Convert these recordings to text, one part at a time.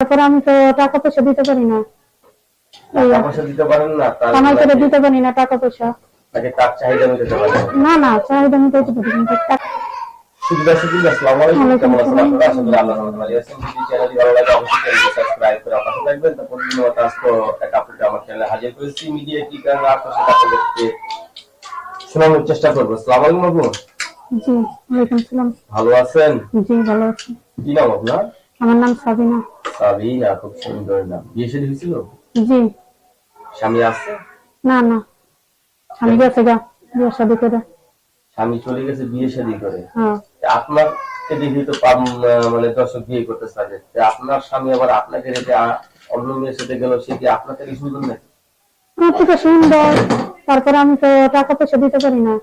তারপরে আমি তো টাকা পয়সা দিতে পারি না। দিতে পারেন না কামাই করে দিতে পারি না টাকা পয়সা। না না চাহিদা মিটাইতে পারি কিন্তু টাকা- সুবিধা সুবিধা আসসালামু আলাইকুম কেমন আছেন আপনারা? আশা করি আল্লাহর রহমতে ভালো আছেন। যদি চ্যানেলটি ভালো লাগে অবশ্যই চ্যানেলটি সাবস্ক্রাইব করে আপনার সাথে থাকবেন। তারপর বিভিন্ন আজকে এক আপডেট আমার চ্যানেলে হাজির করেছি মিডিয়া কি কারণে আপনার সাথে আপনাদেরকে শোনানোর চেষ্টা করব। আসসালামু আলাইকুম বাবু জি ওয়ালাইকুম সালাম ভালো আছেন? জি ভালো আছি। কি নাম আপনার? আমার নাম সাবিনা। সাবিনা খুব সুন্দর নাম বিয়ে শাদী হয়েছিল? জি। স্বামী আছে? না না। আমি গেছে গা বিয়ে শাদি করে। স্বামী চলে গেছে বিয়ে শাদী করে। হ্যাঁ। আপনাকে দেখি তো মানে দর্শক বিয়ে করতে চাইছে আপনার স্বামী আবার আপনাকে রেখে অন্য মেয়ের সাথে গেল সে কি আপনার থেকে সুন্দর নাকি? আমার থেকে সুন্দর। তারপরে আমি তো টাকা পয়সা দিতে পারি না।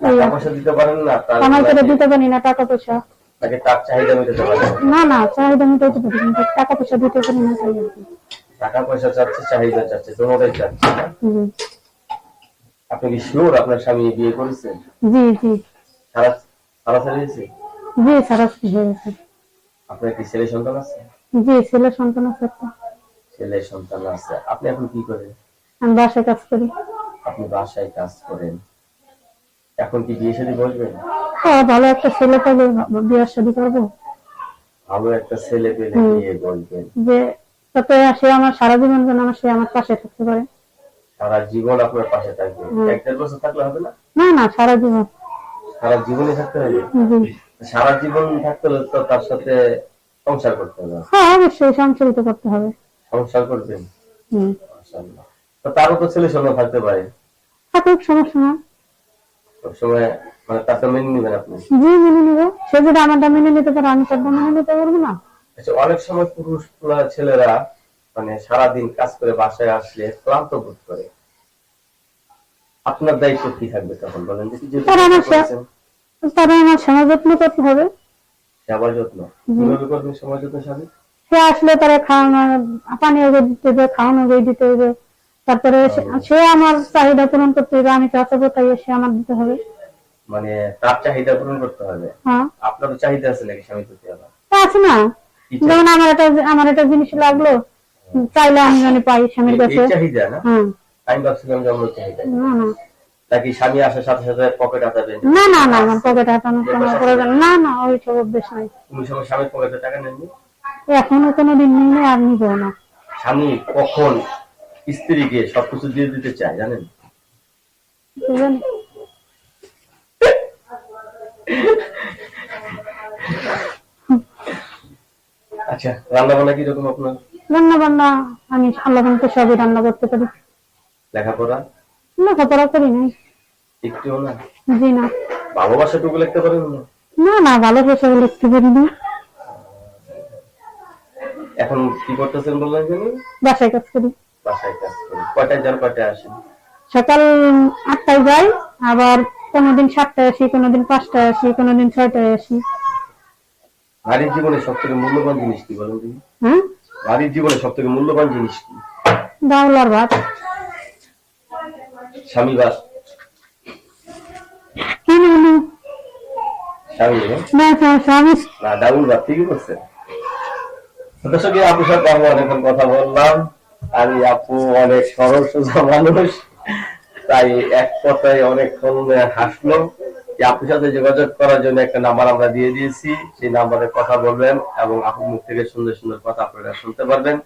টাকা পয়সা দিতে পারেন না কামাই করে দিতে পারি না টাকা পয়সা। নাকি তার চাহিদা মেটাতে পারেন না না চাহিদা মিটাইতে পারি কিন্তু টাকা পয়সা দিতে পারি না তাই টাকা পয়সা চাচ্ছে চাহিদা চাচ্ছে তোমাদের চাচ্ছে। আপনি কি শিওর আপনার স্বামী বিয়ে করেছেন জি জি। সারা সারা ছাড়িয়েছে জি সারা আপনার কি ছেলে সন্তান আছে? জি ছেলে সন্তান আছে ছেলে সন্তান আছে। আপনি এখন কি করেন? আমি বাসায় কাজ করি। আপনি বাসায় কাজ করেন। এখন কি বিয়ে শাদী বসবেন? হ্যাঁ ভালো একটা ছেলে পেলে শাদি করব। ভালো একটা ছেলে পেলে বিয়ে যে তাতে সে আমার সারা জীবন যেন আমার সে আমার পাশে থাকতে পারে। সারা জীবন আপনার পাশে থাকবে। এক দেড় বছর থাকলে হবে না? না না সারা জীবন। সারা জীবনে থাকতে হবে? সারা জীবন থাকতে হলে তো তার সাথে সংসার করতে হবে। হ্যাঁ অবশ্যই সংসারিত করতে হবে। সংসার করবেন? হম। মাশাআল্লাহ। তো তারও তো ছেলে সন্তান থাকতে পারে। থাকুক সমস্যা না। সবসময় মানে তাকে মেনে নেবেন আপনি। জি মেনে নিবো। সে যদি আমারটা মেনে নিতে পারে আমি তারটা মেনে নিতে পারব না। আচ্ছা অনেক সময় পুরুষ ছেলেরা মানে সারাদিন কাজ করে বাসায় আসলে ক্লান্ত বোধ করে। আপনার দায়িত্ব কি থাকবে তখন? বলেন যে তারা আমার তারা যত্ন করতে হবে। যত্ন কীভাবে করবেন সময় যত্ন স্বামী সে আসলে তারা খাওয়ানো পানি ওগে দিতে হবে খাওয়ানো দিতে হবে। তারপরে সে- আমার চাহিদা পূরণ করতে হবে আমি চাচাবো তাই সে আমার দিতে হবে। মানে তার চাহিদা পূরণ করতে হবে? হ্যাঁ। আপনারও চাহিদা আছে নাকি স্বামী প্রতি আবার? আছে না। যেমন আমার একটা আমার একটা জিনিস লাগল চাইলে আমি জানি পাই স্বামীর কাছে। চাহিদা না? হ্যাঁ। আমি ভাবছিলাম যে অন্য চাহিদা। না না। নাকি স্বামী আসার সাথে সাথে পকেট হাতাবেন না না না আমার পকেট হাতানোর কোনো প্রয়োজন না। না ওই সব অভ্যেস নাই। কোন সময় স্বামীর পকেটে টাকা নেননি? এখনও কোনোদিন নিলে আর নিবো না। স্বামী কখন স্ত্রীকে সবকিছু দিয়ে দিতে চায় জানেন? আচ্ছা রান্না বান্না কীরকম আপনার? রান্না বান্না আমি আল্লাহ তো সবই রান্না করতে পারি। লেখাপড়া? লেখাপড়া করি নাই। একটুও না? জি না। ভালোবাসা টুকু লিখতে পারেন না? না না ভালোবাসা লিখতে পারি না। এখন কি করতেছেন বললেন জানি বাসায় কাজ করি। বাসায় কাজ করেন কয়টায় যান কয়টায় আসেন? সকাল আটটায় যাই আবার কোনোদিন সাতটায় আসি কোনোদিন পাঁচটায় আসি কোনোদিন ছয়টায় আসি। নারীর জীবনে সব থেকে মূল্যবান জিনিস কি বলেন তুমি হ্যাঁ? নারীর জীবনে সব থেকে মূল্যবান জিনিস কি? ডাউলার ভাত। স্বামী বাস কেন না? স্বামী হ্যাঁ? না স্বামী। না ডাউল ভাত ঠিকই করছে দর্শক আপুর সাথে আমি অনেকক্ষণ কথা বললাম। এই আপু অনেক সরল, সোজা মানুষ। তাই এক কথায় অনেকক্ষণ হাসলো যে আপুর সাথে যোগাযোগ করার জন্য একটা নাম্বার আমরা দিয়ে দিয়েছি। সেই নাম্বারে কথা বলবেন এবং আপুর মুখ থেকে সুন্দর সুন্দর কথা আপনারা শুনতে পারবেন।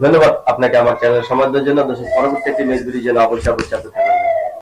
ধন্যবাদ আপনাকে আমার চ্যানেল সমাজের জন্য। পরবর্তী একটি মেজগুলির জন্য অবশ্যই অবশ্যই